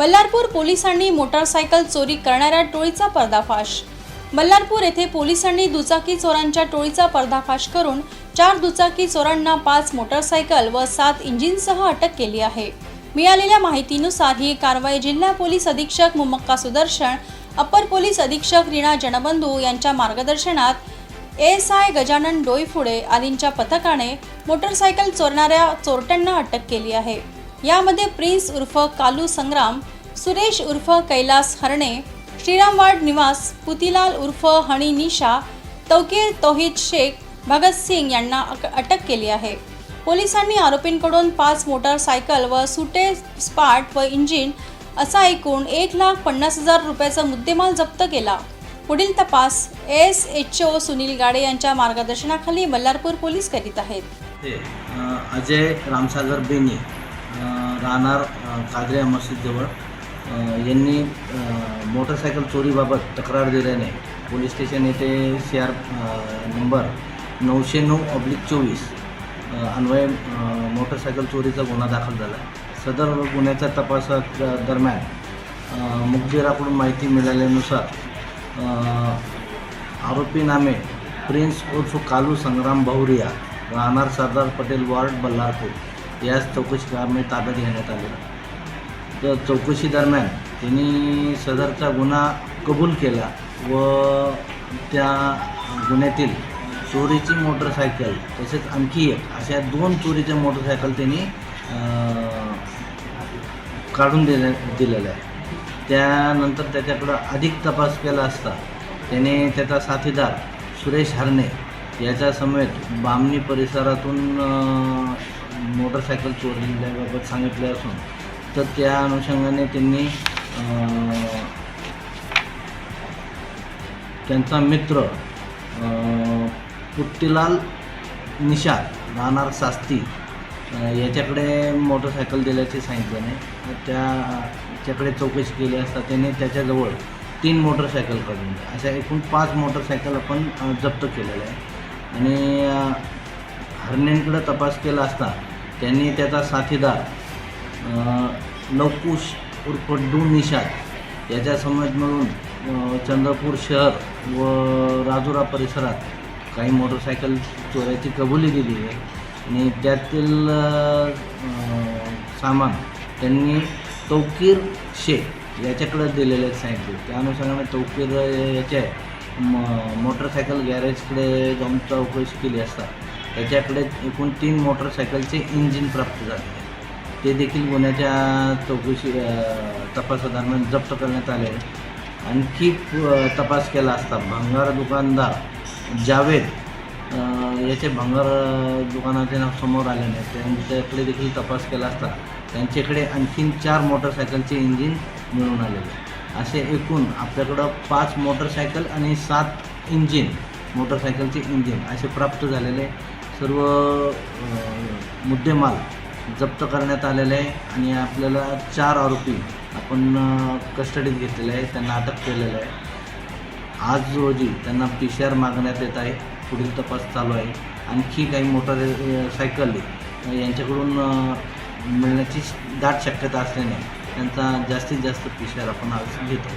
बल्लारपूर पोलिसांनी मोटारसायकल चोरी करणाऱ्या टोळीचा पर्दाफाश. बल्लारपूर येथे पोलिसांनी दुचाकी चोरांच्या टोळीचा पर्दाफाश करून चार दुचाकी चोरांना पाच मोटारसायकल व सात इंजिनसह अटक केली आहे. मिळालेल्या माहितीनुसार ही कारवाई जिल्हा पोलीस अधीक्षक मुमक्का सुदर्शन अप्पर पोलीस अधीक्षक रीणा जनबंधू यांच्या मार्गदर्शनात एस आय गजानन डोईफुडे आदींच्या पथकाने मोटरसायकल चोरणाऱ्या चोरट्यांना अटक केली आहे. यामध्ये प्रिन्स उर्फ कालू संग्राम सुरेश उर्फ कैलास हरणे श्रीरामवाड निवास पुतीलाल उर्फ हणी निशा तौकीर तोहिद शेख भगत सिंग यांना अटक केली आहे. पोलिसांनी आरोपींकडून पाच मोटारसायकल व सुटे स्पाट व इंजिन असा एकूण एक लाख पन्नास हजार रुपयाचा मुद्देमाल जप्त केला. पुढील तपास S H O Sunil Gade यांच्या मार्गदर्शनाखाली बल्लारपूर पोलीस करीत आहेत. अजय रामसागर बेनी. राहणार अ, मस्जिदजवळ. यांनी मोटरसायकल चोरीबाबत तक्रार दिल्याने पोलीस स्टेशन येथे सी आर नंबर नऊशे नऊ ऑब्लिक चोवीस अन्वय अन्वये मोटरसायकल चोरीचा गुन्हा दाखल झाला. सदर गुन्ह्याच्या तपासात दरम्यान अ, मुखबिराकडून माहिती मिळाल्यानुसार आरोपी नामे प्रिन्स उर्फ कालू संग्राम भौरिया राहणार सरदार पटेल वार्ड बल्लारपूर. याच चौकशी कामे ताब्यात घेण्यात आले. तर चौकशी दरम्यान त्यांनी सदरचा गुन्हा कबूल केला व त्या गुन्ह्यातील चोरीची मोटरसायकल तसेच आणखी एक अशा दोन चोरीच्या मोटरसायकल त्यांनी काढून दिल्या दिलेल्या आहे त्यानंतर त्याच्याकडं अधिक तपास केला असता त्याने त्याचा साथीदार सुरेश हरणे याच्या समेत बामणी परिसरातून मोटरसायकल चोरलेल्याबाबत सांगितले असून तर त्या अनुषंगाने त्यांनी त्यांचा मित्र पुट्टीलाल निषाद राहणार सास्ती याच्याकडे मोटरसायकल दिल्याचे सांगितल्याने त्या त्याच्याकडे चौकशी केली असता त्याने त्याच्याजवळ तीन मोटरसायकल काढून दिल्या. अशा एकूण पाच मोटरसायकल आपण जप्त केलेल्या आहे आणि अं, तपास केला असता त्यांनी त्याचा साथीदार लवकुश उर्फ डू निषाद याच्या समज मिळून चंद्रपूर शहर व राजुरा परिसरात काही मोटरसायकल चोऱ्याची कबुली दिली आहे. आणि त्यातील सामान त्यांनी तौकीर शेख याच्याकडे दिलेले सांगितले त्या अनुषंगाने तौकीर याच्या म मोटरसायकल गॅरेजकडे जाऊन चौकशी केली असता. त्याच्याकडे एकूण तीन मोटरसायकलचे इंजिन प्राप्त झाले. ते देखील गुन्ह्याच्या चौकशी तपासादरम्यान जप्त करण्यात आले. आणखी तपास केला असता भंगार दुकानदार जावेद याचे भंगार दुकानाचे नाव समोर आले नाही. त्यांच्याकडे देखील तपास केला असता. त्यांच्याकडे आणखीन चार मोटरसायकलचे इंजिन मिळून आलेले. असे एकूण आपल्याकडं पाच मोटरसायकल आणि सात इंजिन मोटरसायकलचे इंजिन असे प्राप्त झालेले. सर्व मुद्देमाल जप्त करण्यात आलेला आहे आणि आपल्याला चार आरोपी आपण कस्टडीत घेतलेले आहे त्यांना अटक केलेलं आहे. आज रोजी त्यांना पी सी आर मागण्यात येत आहे पुढील तपास चालू आहे. आणखी काही मोटर सायकल यांच्याकडून मिळण्याची दाट शक्यता असल्याने त्यांचा जास्तीत जास्त पी सी आर आपण आज घेतो